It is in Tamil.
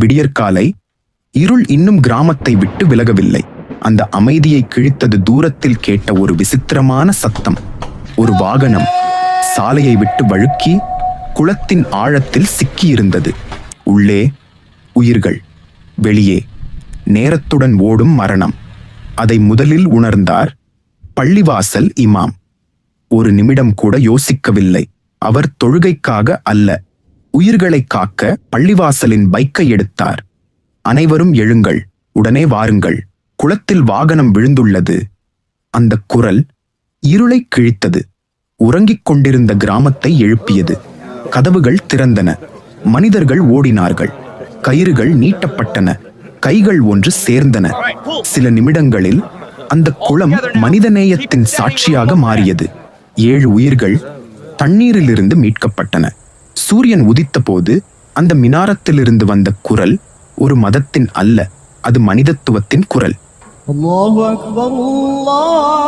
விடியற்காலை இருள் இன்னும் கிராமத்தை விட்டு விலகவில்லை. அந்த அமைதியை கிழித்தது தூரத்தில் கேட்ட ஒரு விசித்திரமான சத்தம். ஒரு வாகனம் சாலையை விட்டு வழுக்கி குளத்தின் ஆழத்தில் சிக்கியிருந்தது. உள்ளே உயிர்கள் வெளியே நேரத்துடன் ஓடும் மரணம். அதை முதலில் உணர்ந்தார் பள்ளிவாசல் இமாம். ஒரு நிமிடம் கூட யோசிக்கவில்லை. அவர் தொழுகைக்காக அல்ல உயிர்களை காக்க பள்ளிவாசலின் பைக்கை எடுத்தார். அனைவரும் எழுங்கள் உடனே வாருங்கள். குளத்தில் வாகனம் விழுந்துள்ளது. அந்த குரல் இருளை கிழித்தது. உறங்கிக் கொண்டிருந்த கிராமத்தை எழுப்பியது. கதவுகள் திறந்தன. மனிதர்கள் ஓடினார்கள். கயிறுகள் நீட்டப்பட்டன. கைகள் ஒன்று சேர்ந்தன. சில நிமிடங்களில் அந்த குளம் மனிதநேயத்தின் சாட்சியாக மாறியது. ஏழு உயிர்கள் தண்ணீரிலிருந்து மீட்கப்பட்டன. சூரியன் உதித்தபோது அந்த மினாரத்திலிருந்து வந்த குரல் ஒரு மதத்தின் அல்ல அது மனிதத்துவத்தின் குரல். அல்லாஹ்